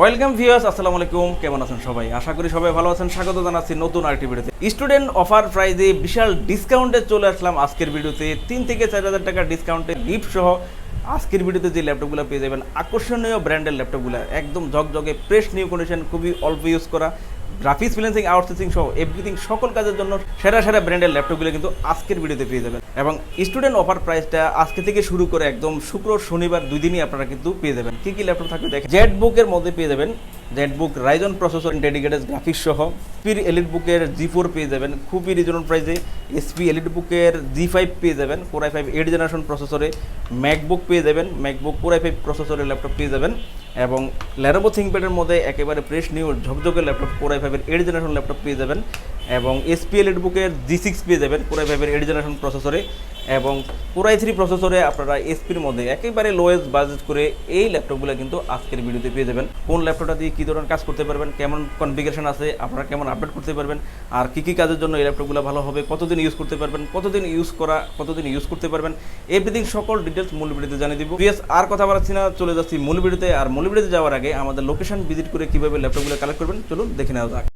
Welcome viewers, আসসালামু আলাইকুম। কেমন আছেন সবাই? আশা করি সবাই ভালো আছেন। স্বাগত জানাচ্ছি নতুন আরেকটি ভিডিওতে। স্টুডেন্ট অফার প্রাইজে বিশাল ডিসকাউন্টে চলে আসলাম আজকের ভিডিওতে। তিন থেকে চার হাজার টাকা ডিসকাউন্টে গিফট সহ আজকের ভিডিওতে যে ল্যাপটপগুলো পেয়ে যাবেন, আকর্ষণীয় ব্র্যান্ডের ল্যাপটপগুলো। একদম ঝকঝকে প্রেস নিউ কন্ডিশন খুবই অল্প ইউজ করা। গ্রাফিক্স ফিলেন্সিং আউটসোর্সিং সহ এভরিথিং সকল কাজের জন্য সেরা সেরা ব্র্যান্ডের ল্যাপটপগুলো কিন্তু আজকের ভিডিওতে পেয়ে যাবেন। এবং স্টুডেন্ট অফার প্রাইসটা আজকে থেকে শুরু করে একদম শুক্র, শনিবার দুই দিনই আপনারা কিন্তু পেয়ে যাবেন। কী কী ল্যাপটপ থাকবে দেখেন। জেড বুকের মধ্যে পেয়ে যাবেন। Z book Ryzen processor dedicated graphics সহ স্পির এলিট বুকের জি ফোর পেয়ে যাবেন। খুবই রিজনেবল প্রাইসে এসপি এলিট বুকের জি ফাইভ পেয়ে যাবেন। Four I five eight generation প্রসেসরে ম্যাকবুক পেয়ে যাবেন। ম্যাকবুক ফোর আই ফাইভ প্রসেসরের ল্যাপটপ পেয়ে যাবেন। এবং ল্যানোভো থিঙ্কপ্যাডের মধ্যে একেবারে ফ্রেশ নিউ ঝকঝকে ল্যাপটপ আই ফাইভের এইট জেনারেশন ল্যাপটপ পেয়ে যাবেন। এবং এসপি এলিট বুকের জি সিক্স পেয়ে যাবেন ফোর আই ফাইভের এইট জেনারেশন প্রসেসরে এবং ফোর আই থ্রি প্রসেসরে আপনারা এসপির মধ্যে একেবারে লোয়েস্ট বাজেট করে এই ল্যাপটপগুলো কিন্তু আজকের ভিডিওতে পেয়ে যাবেন। কোন ল্যাপটপটা দিয়ে কী ধরনের কাজ করতে পারবেন, কেমন কনফিগারেশন আছে, আপনারা কেমন আপডেট করতে পারবেন, আর কী কী কাজের জন্য এই ল্যাপটপগুলো ভালো হবে, কতদিন ইউজ করতে পারবেন, কতদিন ইউজ করা, কতদিন ইউজ করতে পারবেন এভরিথিং সকল ডিটেলস মূল ভিডিওতে জানিয়ে দিব। পিএস আর কথা বাড়াচ্ছি না, চলে যাচ্ছি মূল ভিডিওতে আর মূল ভিডিওতে যাওয়ার আগে আমাদের লোকেশন ভিজিট করে কীভাবে ল্যাপটপগুলো কালেক্ট করবেন, চলুন দেখে নেওয়া যাক।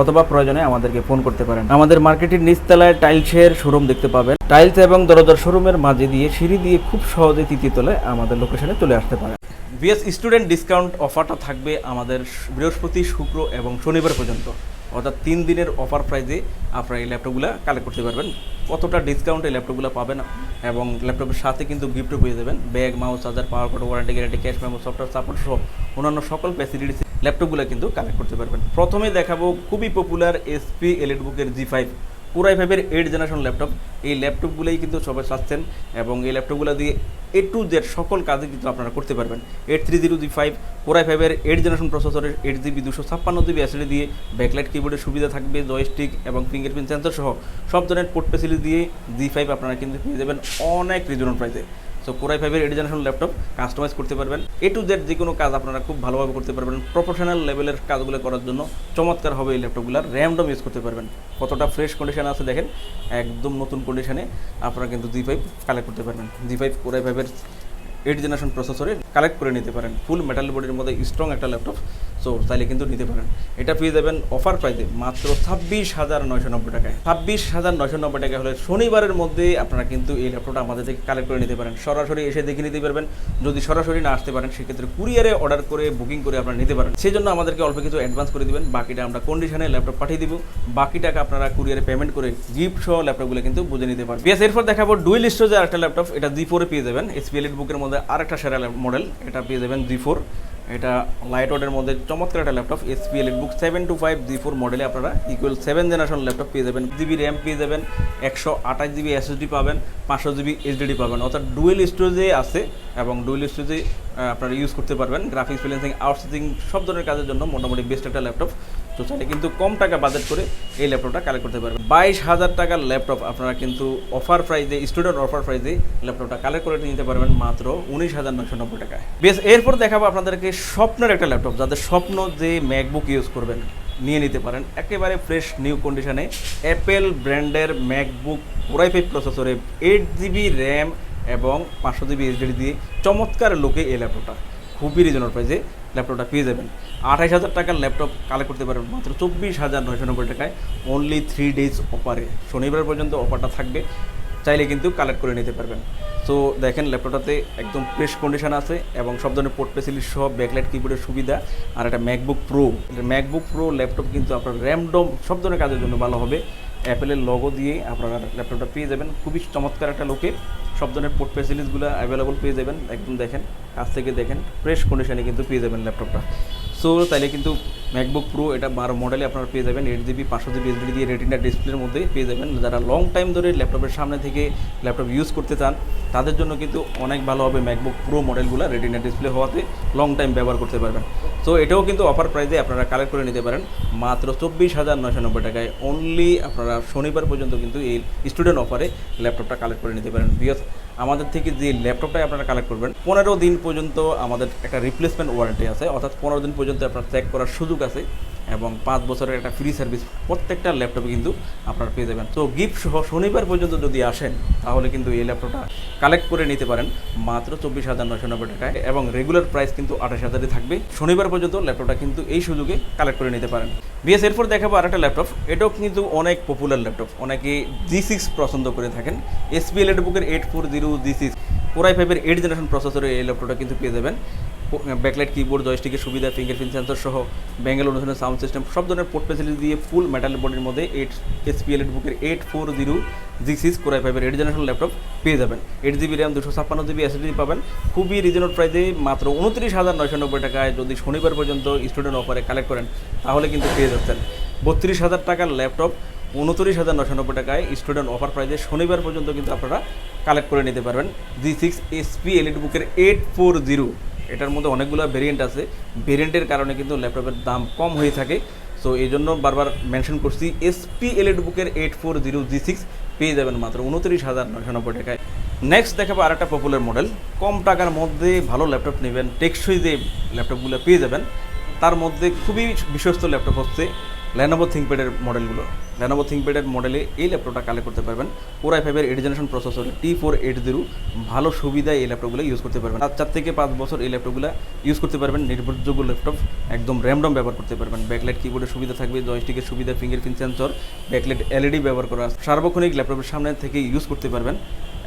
অথবা প্রয়োজনে আমাদেরকে ফোন করতে পারেন। আমাদের মার্কেটের নিচতলায় টাইলসের শোরুম দেখতে পাবেন। টাইলস এবং দরজার শোরুমের মাঝে দিয়ে সিঁড়ি দিয়ে খুব সহজে তৃতীয় তলায় আমাদের লোকেশনে চলে আসতে পারেন। বিএস স্টুডেন্ট ডিসকাউন্ট অফারটা থাকবে আমাদের বৃহস্পতি, শুক্র এবং শনিবার পর্যন্ত। অর্থাৎ তিন দিনের অফার প্রাইজে আপনারা এই ল্যাপটপগুলো কালেক্ট করতে পারবেন। কতটা ডিসকাউন্ট এই ল্যাপটপগুলো পাবেন এবং ল্যাপটপের সাথে কিন্তু গিফটও পেয়ে যাবেন। Bag mouse charger power cord warranty guarantee cash memo software support সহ অন্যান্য সকল ফ্যাসিলিটিস ল্যাপটপগুলো কিন্তু কালেক্ট করতে পারবেন। প্রথমে দেখাবো খুবই পপুলার এসপি এলিট বুকের জি ফাইভ পুরাই ফাইভের এইট জেনারেশন ল্যাপটপ এই ল্যাপটপগুলোই কিন্তু সবাই চাচ্ছেন এবং এই ল্যাপটপগুলো দিয়ে এ টু জেড সকল কাজে কিন্তু আপনারা করতে পারবেন। Eight three zero G five পুরাই ফাইভের এইট জেনারেশন প্রসেসরের এইট জিবি দুশো ছাপ্পান্ন জিবি অ্যাসিডি দিয়ে ব্যাকলাইট কিবোর্ডের সুবিধা থাকবে জয়স্টিক এবং ফিঙ্গারপ্রিন্ট সেন্সর সহ। সব ধরনের পোর্ট ফেসিলিটি দিয়ে জি ফাইভ আপনারা কিন্তু পেয়ে যাবেন অনেক রিজনেবল প্রাইসে সো কোরাই ফাইভের এইট জেনারেশন ল্যাপটপ কাস্টমাইজ করতে পারবেন। এ টু জেড যে কোনো কাজ আপনারা খুব ভালোভাবে করতে পারবেন। প্রফেশনাল লেভেলের কাজগুলো করার জন্য চমৎকার হবে এই ল্যাপটপগুলো র্যামডম ইউজ করতে পারবেন। কতটা ফ্রেশ কন্ডিশন আছে দেখেন, একদম নতুন কন্ডিশনে আপনারা কিন্তু জি ফাইভ কালেক্ট করতে পারবেন। জি ফাইভ কোরাই ফাইভের এইট জেনারেশন প্রসেসরে কালেক্ট করে নিতে পারেন। ফুল মেটাল বডির মধ্যে স্ট্রং একটা ল্যাপটপ সো চাইলে কিন্তু নিতে পারেন। এটা পেয়ে যাবেন অফার প্রাইসে মাত্র ছাব্বিশ হাজার নয়শো নব্বই টাকায়। ছাব্বিশ হাজার নয়শো নব্বই টাকা হলে শনিবারের মধ্যে আপনারা কিন্তু এই ল্যাপটপটা আমাদের থেকে কালেক্ট করে নিতে পারেন। সরাসরি এসে দেখে নিতে পারবেন। যদি সরাসরি না আসতে পারেন, সেক্ষেত্রে কুরিয়ারে অর্ডার করে বুকিং করে আপনারা নিতে পারেন। সেই জন্য আমাদেরকে অল্প কিছু অ্যাডভান্স করে দিবেন। বাকিটা আমরা কন্ডিশনে ল্যাপটপ পাঠিয়ে দিব। বাকি টাকা আপনারা কুরিয়ারে পেমেন্ট করে গিফট সহ ল্যাপটপগুলো কিন্তু বুঝে নিতে পারবেন। বিএস এরপর দেখাবো ডুয়েল স্টোরেজের একটা ল্যাপটপ এটা জি ফোরে পেয়ে যাবেন। এসপিএল বুকের মধ্যে আরেকটা সেরা মডেল এটা পেয়ে যাবেন জি ফোর এটা লাইট ওয়েটের মধ্যে চমৎকার একটা laptop SP elite book seven two five G four মডেলে আপনারা ইকুয়াল সেভেন জেনারেশন ল্যাপটপ পেয়ে যাবেন। জিবি র্যাম পেয়ে যাবেন, একশো আঠাশ জিবি এসএসডি পাবেন, পাঁচশো জিবি এইচডিডি পাবেন। অর্থাৎ ডুয়েল স্টোরেজে আছে এবং ডুয়েল স্টোরেজে আপনারা ইউজ করতে পারবেন। গ্রাফিক্স ফিলেন্সিং আউটসোর্সিং সব ধরনের কাজের জন্য মোটামুটি বেস্ট একটা ল্যাপটপ তো চাইলে কিন্তু কম টাকা বাজেট করে এই ল্যাপটপটা কালেক্ট করতে পারবেন। বাইশ হাজার টাকার ল্যাপটপ আপনারা কিন্তু অফার প্রাইজে স্টুডেন্ট অফার প্রাইজে ল্যাপটপটা কালেক্ট করে নিতে পারবেন মাত্র উনিশ হাজার নশো নব্বই টাকায়। বেশ, এরপর দেখাবো আপনাদেরকে স্বপ্নের একটা ল্যাপটপ যাদের স্বপ্ন যে ম্যাকবুক ইউজ করবেন, নিয়ে নিতে পারেন। একেবারে ফ্রেশ নিউ কন্ডিশনে অ্যাপেল ব্র্যান্ডের ম্যাকবুক ওরাই ফাইভ প্রসেসরে এইট জিবি র্যাম এবং পাঁচশো জিবি এইচডি দিয়ে চমৎকার লোকে এই ল্যাপটপটা খুবই রিজনেবল প্রাইসে ল্যাপটপটা পেয়ে যাবেন। আঠাইশ হাজার টাকার ল্যাপটপ কালেক্ট করতে পারবেন মাত্র চব্বিশ হাজার নয়শো নব্বই টাকায়। অনলি থ্রি ডেজ অফারে শনিবার পর্যন্ত অফারটা থাকবে। চাইলে কিন্তু কালেক্ট করে নিতে পারবেন। সো দেখেন ল্যাপটপটাতে একদম ফ্রেশ কন্ডিশন আছে এবং সব ধরনের পোর্ট ফেসিলিটি সহ ব্যাকলাইট কিবোর্ডের সুবিধা। আর একটা MacBook pro MacBook pro laptop কিন্তু আপনার র্যামডম সব ধরনের কাজের জন্য ভালো হবে। অ্যাপেলের লগো দিয়ে আপনারা ল্যাপটপটা পেয়ে যাবেন। খুবই চমৎকার একটা লোকে সব ধরনের পোর্ট ফেসিলিটিসগুলো অ্যাভেলেবল পেয়ে যাবেন। একদম দেখেন, কাছ থেকে দেখেন ফ্রেশ কন্ডিশনে কিন্তু পেয়ে যাবেন ল্যাপটপটা সো তাইলে কিন্তু ম্যাকবুক প্রো এটা বারো মডেলে আপনারা পেয়ে যাবেন। এইট জিবি পাঁচশো জিবি এইচডি দিয়ে রেটিনা ডিসপ্লের মধ্যে পেয়ে যাবেন। যারা লং টাইম ধরে ল্যাপটপের সামনে থেকে ল্যাপটপ ইউজ করতে চান, তাদের জন্য কিন্তু অনেক ভালো হবে ম্যাকবুক প্রো মডেলগুলো রেটিনা ডিসপ্লে হওয়াতে লং টাইম ব্যবহার করতে পারবেন। তো এটাও কিন্তু অফার প্রাইসে আপনারা কালেক্ট করে নিতে পারেন। মাত্র চব্বিশ হাজার নশো নব্বই টাকায়। অনলি আপনারা শনিবার পর্যন্ত কিন্তু এই স্টুডেন্ট অফারে ল্যাপটপটা কালেক্ট করে নিতে পারেন। বিকজ আমাদের থেকে যে ল্যাপটপটাই আপনারা কালেক্ট করবেন, পনেরো দিন পর্যন্ত আমাদের একটা রিপ্লেসমেন্ট ওয়ারেন্টি আছে, অর্থাৎ পনেরো দিন পর্যন্ত আপনার চেক করার সুযোগ আছে। এবং পাঁচ বছরের একটা ফ্রি সার্ভিস প্রত্যেকটা ল্যাপটপে কিন্তু আপনারা পেয়ে যাবেন। তো গিফট সহ শনিবার পর্যন্ত যদি আসেন, তাহলে কিন্তু এই ল্যাপটপটা কালেক্ট করে নিতে পারেন মাত্র চব্বিশ হাজার নশো নব্বই টাকায় এবং রেগুলার প্রাইস কিন্তু আঠাশ হাজারই থাকবে। শনিবার পর্যন্ত ল্যাপটপটা কিন্তু এই সুযোগে কালেক্ট করে নিতে পারেন। বিএস, এরপর দেখাবো আরেকটা ল্যাপটপ এটাও কিন্তু অনেক পপুলার ল্যাপটপ অনেকে জি সিক্স পছন্দ করে থাকেন। এসপিএল বুকের eight four zero G six core i ফাইভের এইট জেনারেশন প্রসেসরে এই ল্যাপটপটা কিন্তু পেয়ে যাবেন। ব্যাকলাইট কিবোর্ড জয়স্টিকের সুবিধা ফিঙ্গারপ্রিন্ট সেন্সর সহ ব্যাঙ্গাল অনুসারে সাউন্ড সিস্টেম সব ধরনের পোর্ট ফেসিলিটি দিয়ে ফুল মেটাল বডির মধ্যে এইট এসপিএল বুকের eight four zero G six core i ফাইভের এইট জেনারেশন ল্যাপটপ পেয়ে যাবেন। এইট জিবি র্যাম দুশো ছাপ্পান্ন জিবি এসএসডি পাবেন। খুবই রিজনেবল প্রাইসে মাত্র উনত্রিশ হাজার নয়শো নব্বই টাকায় যদি শনিবার পর্যন্ত স্টুডেন্ট অফারে কালেক্ট করেন, তাহলে কিন্তু পেয়ে যাচ্ছেন। বত্রিশ হাজার টাকার ল্যাপটপ উনত্রিশ হাজার নশো নব্বই টাকায় স্টুডেন্ট অফার প্রাইসে শনিবার পর্যন্ত কিন্তু আপনারা কালেক্ট করে নিতে পারবেন। জি সিক্স এসপি এলইডি বুকের এইট ফোর জিরো এটার মধ্যে অনেকগুলো ভেরিয়েন্ট আছে। ভেরিয়েন্টের কারণে কিন্তু ল্যাপটপের দাম কম হয়ে থাকে। সো এই জন্য বারবার মেনশন করছি এসপি এলএড বুকের eight four zero G six পেয়ে যাবেন মাত্র উনত্রিশ হাজার নশো নব্বই টাকায়। নেক্সট দেখাবো আর একটা পপুলার মডেল কম টাকার মধ্যে ভালো ল্যাপটপ নেবেন, টেকসই যে ল্যাপটপগুলো পেয়ে যাবেন, তার মধ্যে খুবই বিশ্বস্ত ল্যাপটপ হচ্ছে ল্যানোভো থিঙ্কপ্যাডের মডেলগুলো ল্যানোভো থিঙ্কপ্যাডের মডেলে এই ল্যাপটপটা কালেক্ট করতে পারবেন। ওরাই ফাইভের eight generation processor T four eight zero ভালো সুবিধায় এই ল্যাপটপগুলো ইউজ করতে পারবেন। আর চার থেকে পাঁচ বছর এই ল্যাপটপগুলো ইউজ করতে পারবেন। নির্ভরযোগ্য ল্যাপটপ একদম র্যামডম ব্যবহার করতে পারবেন। ব্যাকলাইট কিবোর্ডের সুবিধা থাকবে জয়স্টিকের সুবিধা ফিঙ্গারপ্রিন্ট সেন্সর ব্যাকলাইট এলইডি ব্যবহার করা সার্বক্ষণিক ল্যাপটপের সামনে থেকে ইউজ করতে পারবেন।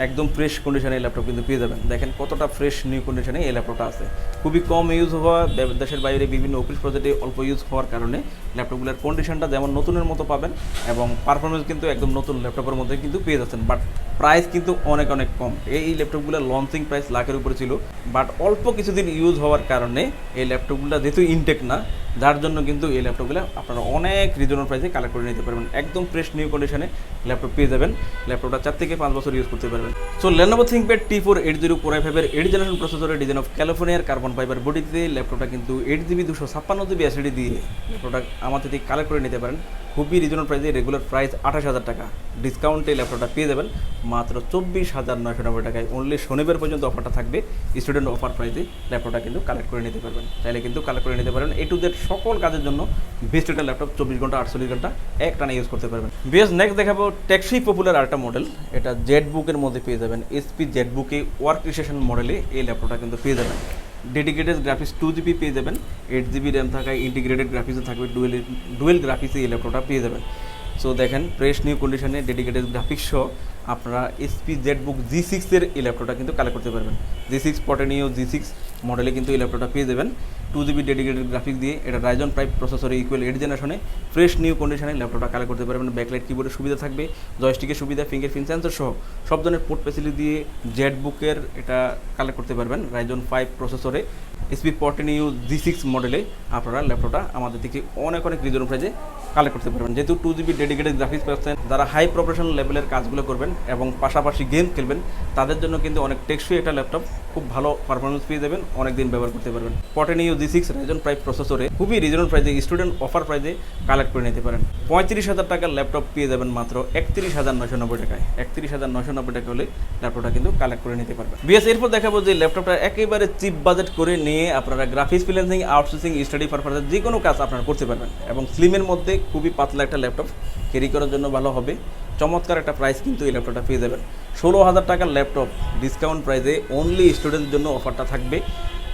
একদম ফ্রেশ কন্ডিশনে এই ল্যাপটপ কিন্তু পেয়ে যাবেন। দেখেন কতটা ফ্রেশ নিউ কন্ডিশনে এই ল্যাপটপটা আছে। খুবই কম ইউজ হওয়া দেশের বাইরে বিভিন্ন অফিস প্রজেক্টে অল্প ইউজ হওয়ার কারণে ল্যাপটপগুলোর কন্ডিশনটা যেমন নতুনের মতো পাবেন এবং পারফরমেন্স কিন্তু একদম নতুন ল্যাপটপের মধ্যে কিন্তু পেয়ে যাচ্ছেন। বাট প্রাইস কিন্তু অনেক অনেক কম। এই ল্যাপটপগুলোর লঞ্চিং প্রাইস লাখের উপরে ছিল। বাট অল্প কিছুদিন ইউজ হওয়ার কারণে এই ল্যাপটপগুলো যেহেতু ইনটেক না, যার জন্য কিন্তু এই ল্যাপটপগুলো আপনারা অনেক রিজনেবল প্রাইসে কালেক্ট করে নিতে পারবেন। একদম ফ্রেশ নিউ কন্ডিশনে ল্যাপটপ পেয়ে যাবেন। ল্যাপটপটা চার থেকে পাঁচ বছর ইউজ করতে পারবেন। So Lenovo ThinkPad T four eight zero core i ফাইভের এইট জেনারেশন প্রসেসরের ডিজাইন অফ ক্যালিফোর্নিয়ার কার্বন ফাইবার বডিতে ল্যাপটপটা কিন্তু এইট জিবি দুশো ছাপ্পান্ন জিবি এসিডি দিয়ে ল্যাপটপটা আমার থেকে কালেক্ট করে নিতে পারেন। খুবই রিজনেবল প্রাইসে রেগুলার প্রাইস আঠাশ হাজার টাকা। ডিসকাউন্টে ল্যাপটপটা পেয়ে যাবেন। মাত্র চব্বিশ হাজার নয়শো নব্বই টাকায়। অনলি শনিবার পর্যন্ত অফারটা থাকবে। স্টুডেন্ট অফার প্রাইসে ল্যাপটপটা কিন্তু কালেক্ট করে নিতে পারবেন। চাইলে কিন্তু কালেক্ট করে নিতে পারেন। এ টু জেড সকল কাজের জন্য বেস্ট একটা ল্যাপটপ চব্বিশ ঘণ্টা, আটচল্লিশ ঘণ্টা এক টানা ইউজ করতে পারবেন। বেশ নেক্সট দেখাবো ট্যাক্সি পপুলার আরেকটা মডেল এটা জেড বুকের মধ্যে পেয়ে যাবেন এসপি জেড বুকে ওয়ার্ক স্টেশন মডেলে এই ল্যাপটপটা কিন্তু পেয়ে যাবেন। ডেডিকেটেড গ্রাফিক্স টু জিবি পেয়ে যাবেন এইট জিবি র্যাম থাকায় ইন্টিগ্রেটেড গ্রাফিক্সও থাকবে ডুয়েল ডুয়েল গ্রাফিক্সে এই ল্যাপটপটা পেয়ে যাবেন। সো দেখেন ফ্রেশ নিউ কন্ডিশনে ডেডিকেটেড গ্রাফিক্স সহ আপনারা এসপি জেড বুক জি সিক্সের এই ল্যাপটপটা কিন্তু কালেক্ট করতে পারবেন। জি সিক্স পটেনিও জি সিক্স মডেলে কিন্তু এই ল্যাপটপটা পেয়ে যাবেন। টু জিবি ডেডিকেটেড গ্রাফিক্স দিয়ে এটা রাইজন প্রাইভ প্রসেসরে ইকুয়াল এইট জেনারেশনে ফ্রেশ নিউ কন্ডিশনে ল্যাপটপটা কালেক্ট করতে পারবেন ব্যাকলাইট কিবোর্ডের সুবিধা থাকবে জয়স্টিকের সুবিধা ফিঙ্গারপ্রিন্ট সেন্সর সহ সব ধরনের পোর্ট ফেসিলিটি দিয়ে জেড বুকের এটা কালেক্ট করতে পারবেন রাইজন ফাইভ প্রসেসরে এসপি পটেনিউ জি সিক্স মডেলে আপনারা ল্যাপটপটা আমাদের থেকে অনেক অনেক রিজনেবল প্রাইজে কালেক্ট করতে পারবেন। যেহেতু টু জিবি ডেডিকেটেড গ্রাফিক্স পাচ্ছেন, যারা হাই প্রফেশনাল লেভেলের কাজগুলো করবেন এবং পাশাপাশি গেম খেলবেন, তাদের জন্য কিন্তু অনেক টেকসই একটা ল্যাপটপ খুব ভালো পারফরমেন্স পেয়ে যাবেন অনেক দিন ব্যবহার করতে পারবেন। পটেনিউ জি সিক্স রাইজন প্রাইভ প্রসেসরে খুবই রিজনেবল প্রাইজে স্টুডেন্ট অফার প্রাইজে কালেক্ট করে নিতে পারেন। পঁয়ত্রিশ হাজার টাকার ল্যাপটপ পেয়ে যাবেন মাত্র একত্রিশ হাজার নশো নব্বই টাকায়। একত্রিশ হাজার নশো নব্বই টাকা হলে ল্যাপটপটা কিন্তু কালেক্ট করে নিতে পারবেন। বিএস, এরপর দেখাবো যে ল্যাপটপটা একেবারে চিপ বাজেট করে নিয়ে আপনারা গ্রাফিক্স ফ্রিল্যান্সিং আউটসোর্সিং স্টাডি পারপাসে যে কোনো কাজ আপনারা করতে পারবেন এবং স্লিমের মধ্যে খুবই পাতলা একটা ল্যাপটপ ক্যারি করার জন্য ভালো হবে। চমৎকার একটা প্রাইস কিন্তু এই ল্যাপটপটা পেয়ে যাবেন। ষোলো হাজার টাকার ল্যাপটপ ডিসকাউন্ট প্রাইসে অনলি স্টুডেন্টদের জন্য অফারটা থাকবে।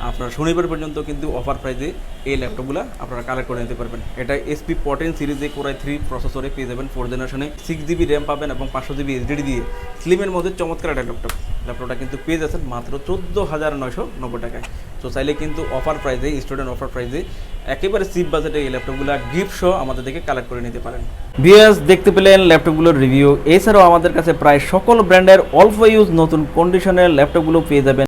আপনার শনিবার পর্যন্ত কিন্তু অফার প্রাইসে এই ল্যাপটপগুলো আপনারা কালেক্ট করে নিতে পারবেন। এটা এসপি পটেন সিরিজে কোরাই থ্রি প্রসেসরে পেয়ে যাবেন ফোর জেনারেশনে সিক্স জিবি র্যাম পাবেন এবং পাঁচশো জিবি এইচডি দিয়ে। স্লিমের মধ্যে চমৎকার একটা ল্যাপটপ ল্যাপটপটা কিন্তু পেয়ে যাচ্ছেন মাত্র চোদ্দ হাজার নয়শো নব্বই টাকায়। তো চাইলে কিন্তু অফার প্রাইসে স্টুডেন্ট অফার প্রাইসে একেবারে সিপ বাজেটে এই ল্যাপটপগুলো গিফট সহ আমাদের থেকে কালেক্ট করে নিতে পারেন। বিএস দেখতে পেলেন ল্যাপটপগুলোর রিভিউ এছাড়াও আমাদের কাছে প্রায় সকল ব্র্যান্ডের অল্প ইউজ নতুন কন্ডিশনের ল্যাপটপগুলো পেয়ে যাবেন।